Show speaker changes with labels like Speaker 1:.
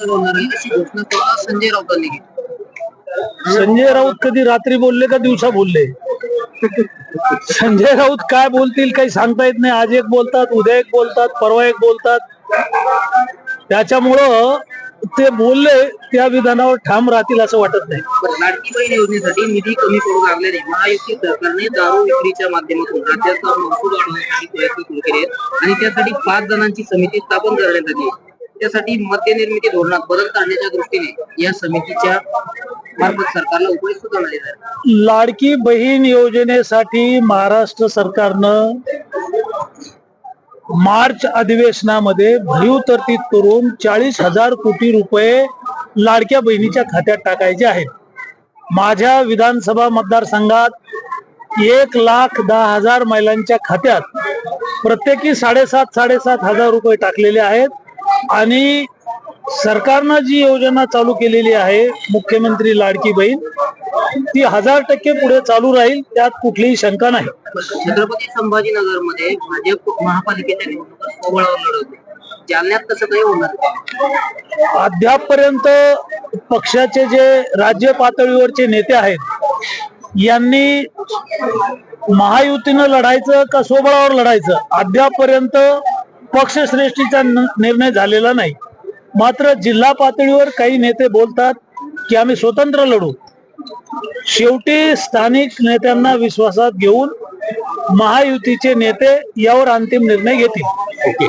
Speaker 1: होणार आहे अशी घोषणा संजय राऊतांनी केली
Speaker 2: संजय राऊत कधी रात्री बोलले का दिवसा बोलले? संजय राऊत काय बोलतील काही सांगता येत नाही. आज एक बोलतात उद्या एक बोलतात परवा एक बोलतात. त्याच्यामुळं ते बोलले त्या विधानावर ठाम राहतील असं वाटत नाही.
Speaker 1: पण लाडकी योजनेसाठी निधी कमी पडू लागल्याने महायुती सरकारने दारू विक्रीच्या माध्यमातून राज्याचा महसूल वाढवण्यासाठी प्रयत्न सुरू केले आणि त्यासाठी पाच जणांची समिती स्थापन करण्यात आली त्यासाठी मद्य निर्मिती धोरणात बदल करण्याच्या दृष्टीने या समितीच्या मार्फत सरकारला उपाय सुचवण्यात येत
Speaker 2: लाडकी बहीण योजनेसाठी महाराष्ट्र सरकारनं मार्च अधिवेशनामध्ये भरीव तरतीद करून चाळीस हजार कोटी रुपये लाडक्या बहिणीच्या खात्यात टाकायचे आहेत. माझ्या विधानसभा मतदारसंघात एक लाख दहा हजार महिलांच्या खात्यात प्रत्येकी साडेसात साडेसात हजार रुपये टाकलेले आहेत. आणि सरकारनं जी योजना चालू केलेली आहे मुख्यमंत्री लाडकी बहीण ती हजार टक्के पुढे चालू राहील त्यात कुठलीही शंका नाही.
Speaker 1: छत्रपती संभाजीनगरमध्ये भाजप महापालिकेच्या निवडणुका सोबळावर लढवते. जालन्यात तसं काही होणार नाही.
Speaker 2: अद्यापपर्यंत पक्षाचे जे राज्य पातळीवरचे नेते आहेत यांनी महायुतीनं लढायचं का सोबळावर लढायचं? अद्यापपर्यंत पक्षश्रेष्ठीचा निर्णय झालेला नाही. मात्र जिल्हा पातळीवर काही नेते बोलतात की आम्ही स्वतंत्र लढू. शेवटी स्थानिक नेत्यांना विश्वासात घेऊन महायुतीचे नेते यावर अंतिम निर्णय घेतील.